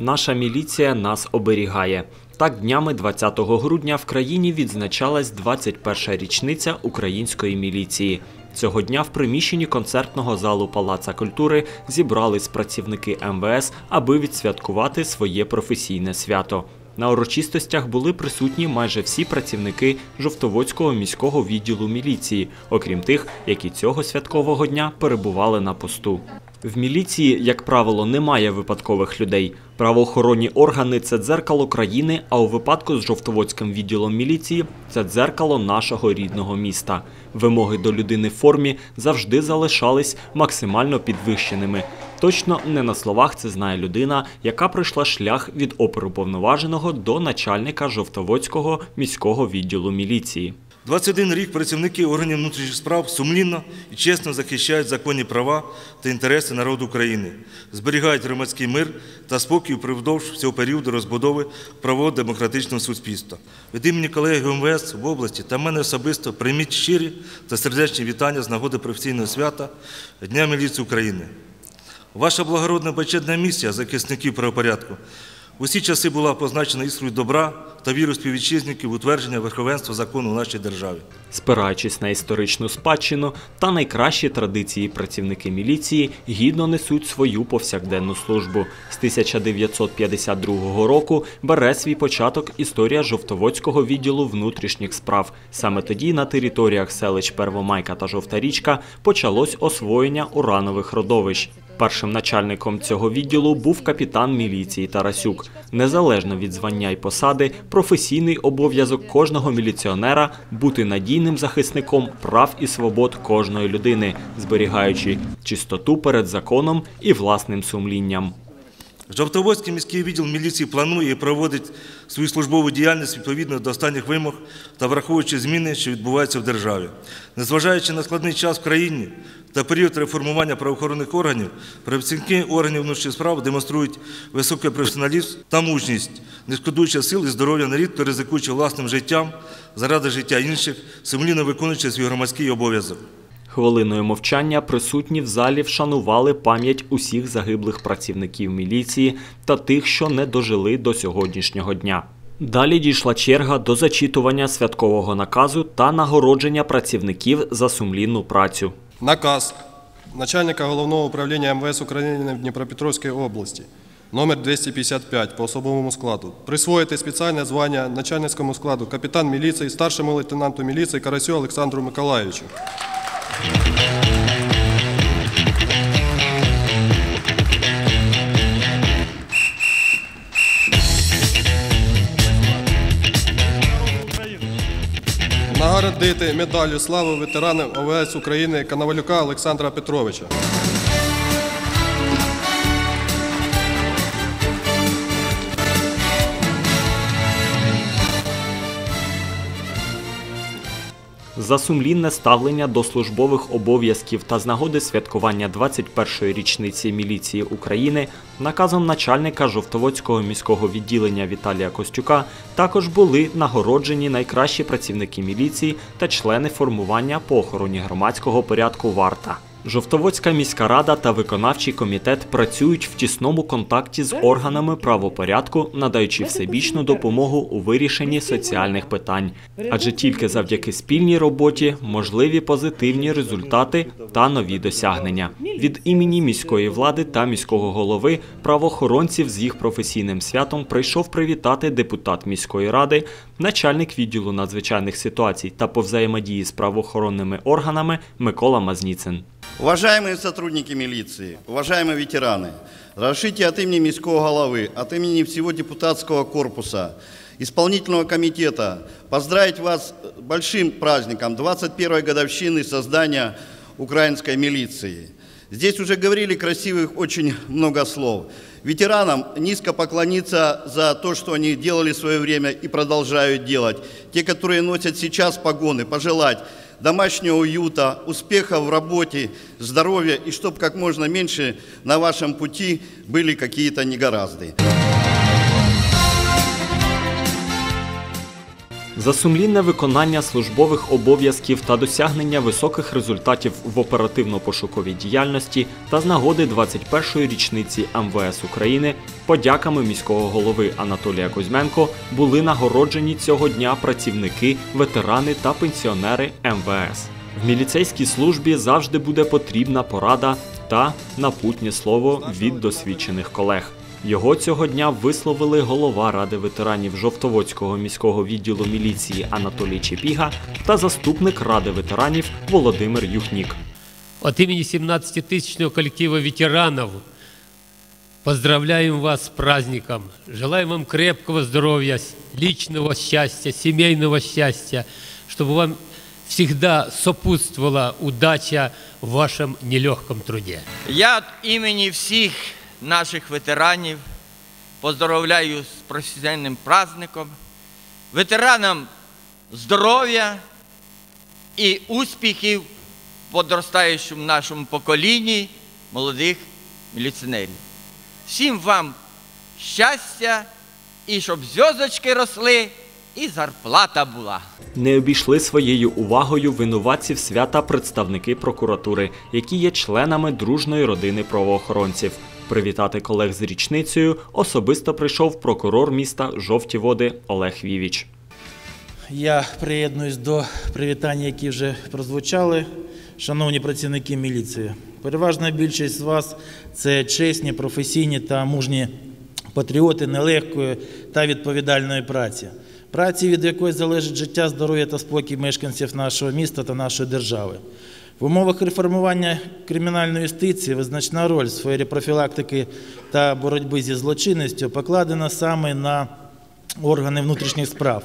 Наша міліція нас оберігає. Так, днями 20 грудня в країні відзначалась 21-ша річниця української міліції. Цього дня в приміщенні концертного залу Палаца культури зібрались працівники МВС, аби відсвяткувати своє професійне свято. На урочистостях були присутні майже всі працівники Жовтоводського міського відділу міліції, окрім тих, які цього святкового дня перебували на посту. В міліції, як правило, немає випадкових людей. Правоохоронні органи це дзеркало країни, а у випадку з Жовтоводським відділом міліції це дзеркало нашого рідного міста. Вимоги до людини в формі завжди залишались максимально підвищеними. Точно не на словах це знає людина, яка пройшла шлях від оперуповноваженого до начальника Жовтоводського міського відділу міліції. 21 рік працівники органів внутрішніх справ сумлінно і чесно захищають законні права та інтереси народу України, зберігають громадський мир та спокій впродовж всього періоду розбудови правового демократичного суспільства. Від імені колеги МВС в області та мене особисто прийміть щирі та сердечні вітання з нагоди професійного свята Дня міліції України. Ваша благородна почетна місія захисників правопорядку усі часи була позначена іскрою добра та віру співвітчизників утвердження верховенства закону в нашій державі. Спираючись на історичну спадщину та найкращі традиції, працівники міліції гідно несуть свою повсякденну службу. З 1952 року бере свій початок історія Жовтоводського відділу внутрішніх справ. Саме тоді на територіях селищ Первомайка та Жовта річка почалось освоєння уранових родовищ. Першим начальником цього відділу був капітан міліції Тарасюк. Незалежно від звання й посади, професійний обов'язок кожного міліціонера бути надійним захисником прав і свобод кожної людини, зберігаючи чистоту перед законом і власним сумлінням. Жовтоводський міський відділ міліції планує і проводить свою службову діяльність відповідно до останніх вимог та враховуючи зміни, що відбуваються в державі. Незважаючи на складний час в країні та період реформування правоохоронних органів, працівники органів внутрішніх справ демонструють високий професіоналізм та мужність, не шкодуючи сил і здоров'я нерідко ризикуючи власним життям заради життя інших, сумлінно виконуючи свій громадський обов'язок. Хвилиною мовчання присутні в залі вшанували пам'ять усіх загиблих працівників міліції та тих, що не дожили до сьогоднішнього дня. Далі дійшла черга до зачитування святкового наказу та нагородження працівників за сумлінну працю. Наказ начальника головного управління МВС України в Дніпропетровській області номер 255 по особовому складу. Присвоїти спеціальне звання начальницькому складу капітан міліції, старшому лейтенанту міліції Карасю Олександру Миколаївичу. Нагородити медаллю слави ветерани ОВС України Канавалюка Олександра Петровича. За сумлінне ставлення до службових обов'язків та з нагоди святкування 21-ї річниці міліції України наказом начальника Жовтоводського міського відділення Віталія Костюка також були нагороджені найкращі працівники міліції та члени формування по охороні громадського порядку Варта. Жовтоводська міська рада та виконавчий комітет працюють в тісному контакті з органами правопорядку, надаючи всебічну допомогу у вирішенні соціальних питань. Адже тільки завдяки спільній роботі можливі позитивні результати та нові досягнення. Від імені міської влади та міського голови правоохоронців з їх професійним святом прийшов привітати депутат міської ради, начальник відділу надзвичайних ситуацій та по взаємодії з правоохоронними органами Микола Мазніцин. Уважаемые сотрудники милиции, уважаемые ветераны, разрешите от имени Мирского головы, от имени всего депутатского корпуса, исполнительного комитета поздравить вас с большим праздником 21-й годовщины создания украинской милиции. Здесь уже говорили красивых очень много слов. Ветеранам низко поклониться за то, что они делали в свое время и продолжают делать. Те, которые носят сейчас погоны, пожелать домашнего уюта, успеха в работе, здоровья и чтобы как можно меньше на вашем пути были какие-то негоразды. За сумлінне виконання службових обов'язків та досягнення високих результатів в оперативно-пошуковій діяльності та з нагоди 21-ї річниці МВС України подяками міського голови Анатолія Кузьменко були нагороджені цього дня працівники, ветерани та пенсіонери МВС. В міліцейській службі завжди буде потрібна порада та напутнє слово від досвідчених колег. Його цього дня висловили голова Ради ветеранів Жовтоводського міського відділу міліції Анатолій Чепіга та заступник Ради ветеранів Володимир Юхнік. От имени 17-тысячного коллектива ветеранов поздравляем вас с праздником. Желаем вам крепкого здоровья, с- личного счастья, семейного счастья, чтобы вам всегда сопутствовала удача в вашем нелегком труде. Я від імені всіх наших ветеранів поздоровляю з професійним праздником, ветеранам здоров'я і успіхів подростаючому нашому поколінні молодих міліціонерів. Всім вам щастя і щоб зв'язочки росли і зарплата була. Не обійшли своєю увагою винуватців свята представники прокуратури, які є членами дружної родини правоохоронців. Привітати колег з річницею особисто прийшов прокурор міста Жовті Води Олег Вівіч. Я приєднуюсь до привітання, які вже прозвучали. Шановні працівники міліції, переважна більшість з вас це чесні, професійні та мужні патріоти нелегкої та відповідальної праці. Праці, від якої залежить життя, здоров'я та спокій мешканців нашого міста та нашої держави. В умовах реформування кримінальної юстиції визначна роль в сфері профілактики та боротьби зі злочинністю покладена саме на органи внутрішніх справ,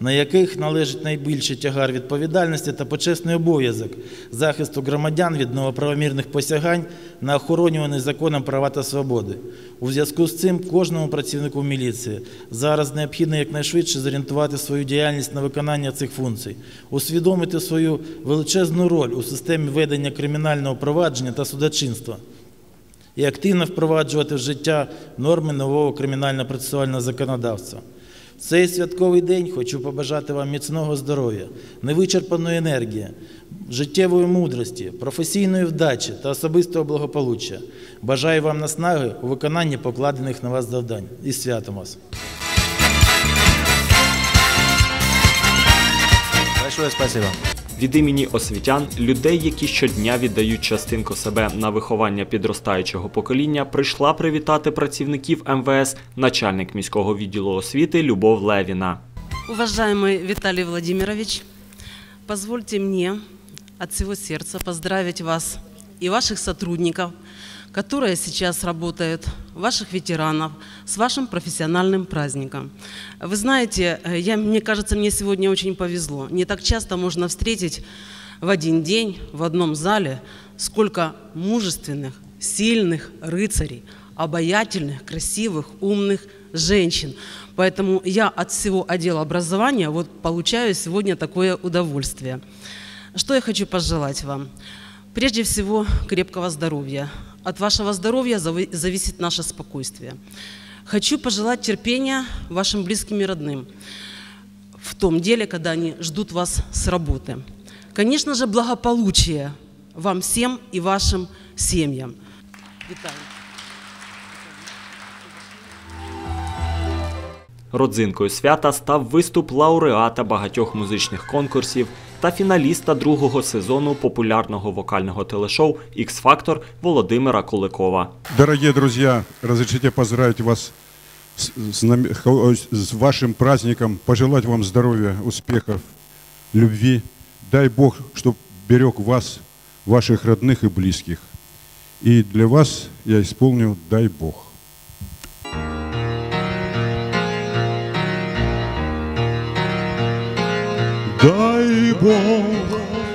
на яких належить найбільший тягар відповідальності та почесний обов'язок захисту громадян від новоправомірних посягань на охоронювані законом права та свободи. У зв'язку з цим кожному працівнику міліції зараз необхідно якнайшвидше зорієнтувати свою діяльність на виконання цих функцій, усвідомити свою величезну роль у системі ведення кримінального провадження та судочинства і активно впроваджувати в життя норми нового кримінально-процесуального законодавства. Цей святковий день хочу побажати вам міцного здоров'я, невичерпаної енергії, життєвої мудрості, професійної вдачі та особистого благополуччя. Бажаю вам наснаги у виконанні покладених на вас завдань. І святом вас! Большое спасибо. Від імені освітян, людей, які щодня віддають частинку себе на виховання підростаючого покоління, прийшла привітати працівників МВС начальник міського відділу освіти Любов Левіна. Уважаемый Виталий Владимирович, позвольте мне от всего сердца поздравить вас и ваших сотрудников, которые сейчас работают, ваших ветеранов, с вашим профессиональным праздником. Вы знаете, э, я, мне кажется, мне сегодня очень повезло. Не так часто можно встретить в один день в одном зале сколько мужественных, сильных рыцарей, обаятельных, красивых, умных женщин. Поэтому я от всего отдела образования вот получаю сегодня такое удовольствие. Что я хочу пожелать вам? Прежде всего, крепкого здоровья. От вашего здоровья зави- зависит наше спокойствие. Хочу пожелать терпения вашим близким и родным в том деле, когда они ждут вас с работы. Конечно же, благополучия вам всем и вашим семьям. Витаю. Родзинкою свята став виступ лауреата багатьох музичних конкурсів та фіналіста другого сезону популярного вокального телешоу «Ікс-Фактор» Володимира Куликова. Дорогие друзья, разрешите поздравить вас с, вашим праздником, пожелать вам здоровья, успехов, любви. Дай Бог, чтобы берег вас, ваших родных и близких. И для вас я исполню «Дай Бог». Бог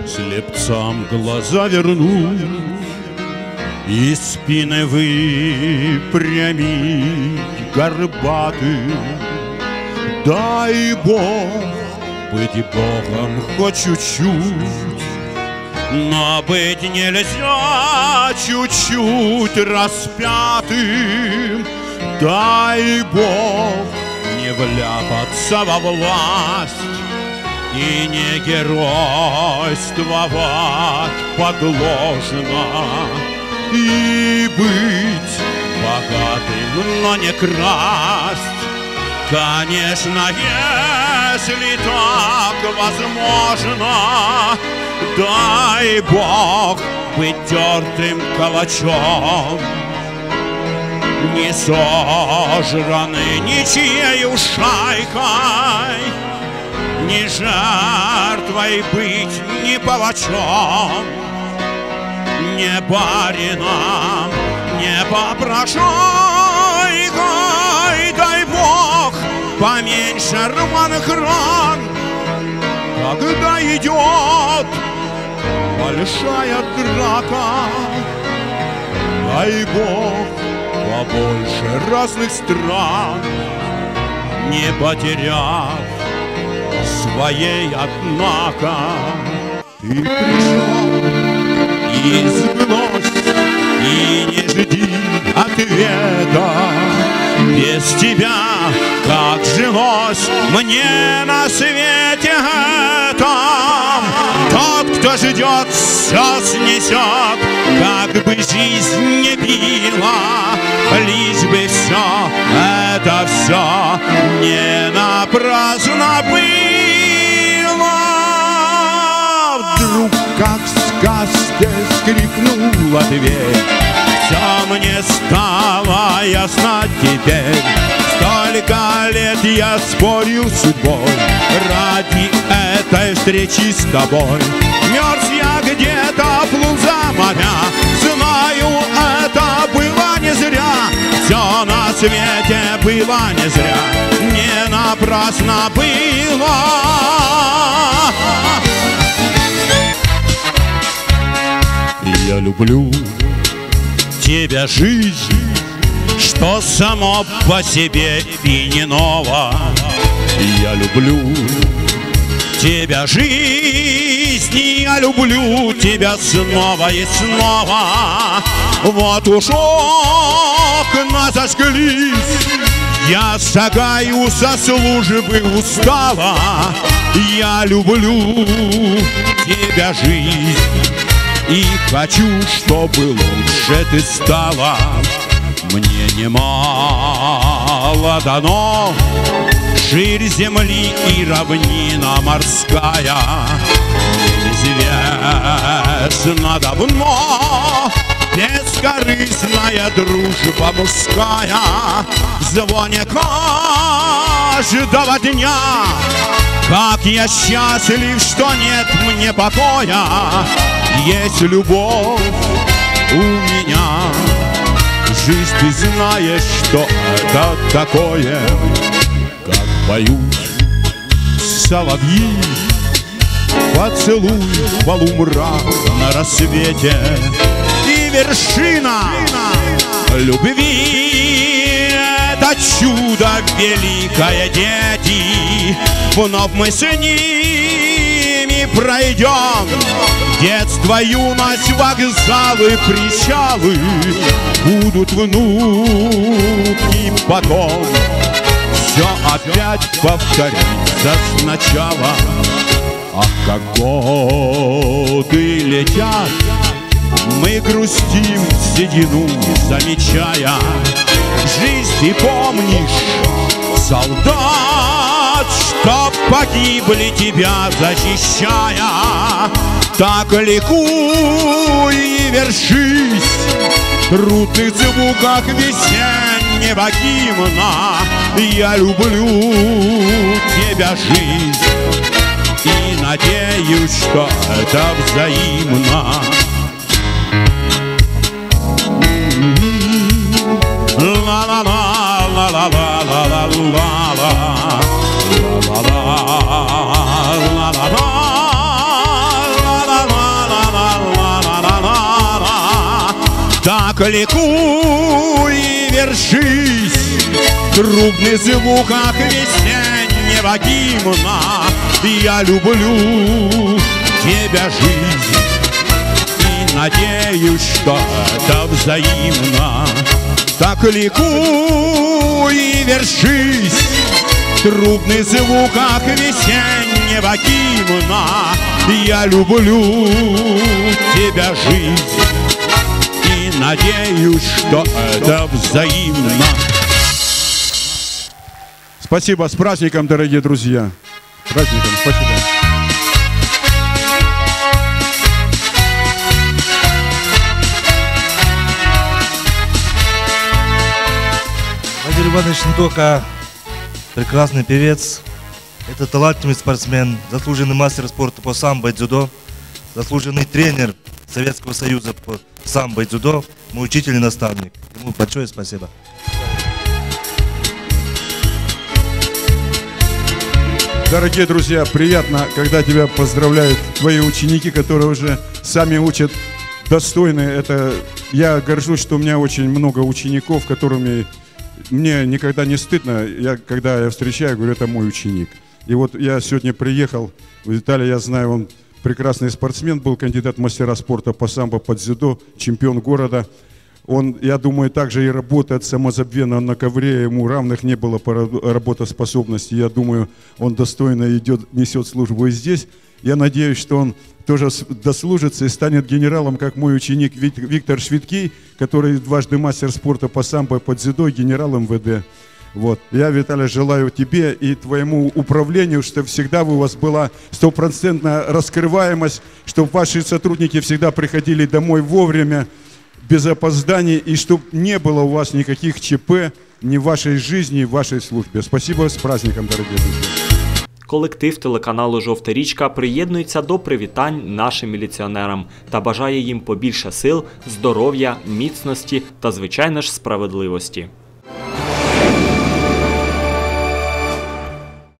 слепцам глаза вернуть И спины выпрямить горбатым. Дай Бог быть Богом хоть чуть-чуть, Но быть нельзя чуть-чуть распятым. Дай Бог не вляпаться во власть И не геройствовать подложно И быть богатым, но не красть. Конечно, если так возможно Дай Бог быть тертым калачом Не сожраны ничьей шайкой Ни жертвой быть, ни палачом Не барином, не попрошайкой. Дай Бог поменьше рваных ран Когда идет большая драка. Дай Бог побольше разных стран Не потеряв своей, однако. Ты пришел и сбрось И не жди ответа. Без тебя, как жилось мне на свете этом Тот, кто ждет, все снесет Как бы жизнь не била Лишь бы все, это все Не напрасно было Вдруг, как в сказке, скрипнула дверь. Все мне стало ясно теперь. Столько лет я спорил с судьбой. Ради этой встречи с тобой. Мерз я где-то, плыл за моря. Знаю, это было не зря. Все на свете было не зря. Не напрасно было Я люблю тебя, жизнь Что само по себе и не ново. Я люблю тебя, жизнь Я люблю тебя снова и снова. Вот уж окна зажглись Я шагаю службы устала Я люблю тебя, жизнь и хочу, чтобы лучше ты стала. Мне немало дано. Ширь земли и равнина морская. Мне известно давно Бескорыстная дружба мужская. В звоне каждого дня. Как я счастлив, что нет мне покоя. Есть любовь у меня. Жизнь, ты знаешь, что это такое. Как поют соловьи Поцелуй полумрак на рассвете вершина. Любви Это чудо великое, дети. Вновь мы с ними пройдем. Детство, юность, вокзалы, причалы Будут внуки потом. Все опять повторится сначала. Ах, как годы летят Мы грустим седину, замечая Жизнь ты помнишь, солдат Что погибли тебя защищая. Так ликуй и вершись. В трудных звуках весеннего гимна. Я люблю тебя, жизнь. И надеюсь, что это взаимно Так ликуй и вершись. В трубных звуках весеннего гимна Я люблю тебя, жизнь. И надеюсь, что это взаимно. Так ликуй вершись. Трубный звуках весеннего гимна. Я люблю тебя, жизнь, надеюсь, что это взаимно. Спасибо, с праздником, дорогие друзья. С праздником, спасибо. Владимир Иванович не только прекрасный певец, это талантливый спортсмен, заслуженный мастер спорта по самбо и дзюдо, заслуженный тренер Советского Союза по самбо и дзюдо, мой учитель и наставник. Ему большое спасибо. Дорогие друзья, приятно, когда тебя поздравляют твои ученики, которые уже сами учат достойны. Это я горжусь, что у меня очень много учеников, которыми мне никогда не стыдно. Я, когда я встречаю, говорю, это мой ученик. И вот я сегодня приехал в Италию, я знаю, он прекрасный спортсмен, был кандидат мастера спорта по самбо, по дзюдо, чемпион города. Он, я думаю, также и работает самозабвенно на ковре, ему равных не было по ра- работоспособности. Я думаю, он достойно идет, несет службу и здесь. Я надеюсь, что он тоже дослужится и станет генералом, как мой ученик Вик- Виктор Швидкий, который дважды мастер спорта по самбо и по дзюдо, генерал МВД. Вот. Я, Виталий, желаю тебе и твоему управлению, чтобы всегда у вас была стопроцентная раскрываемость, чтобы ваши сотрудники всегда приходили домой вовремя, без опозданий, и чтобы не было у вас никаких ЧП ни в вашей жизни, ни в вашей службе. Спасибо, с праздником, дорогие друзья. Колектив телеканалу Жовта річка приєднується до привітань нашим міліціонерам та бажає їм побільше сил, здоров'я, міцності та, звичайно ж, справедливості.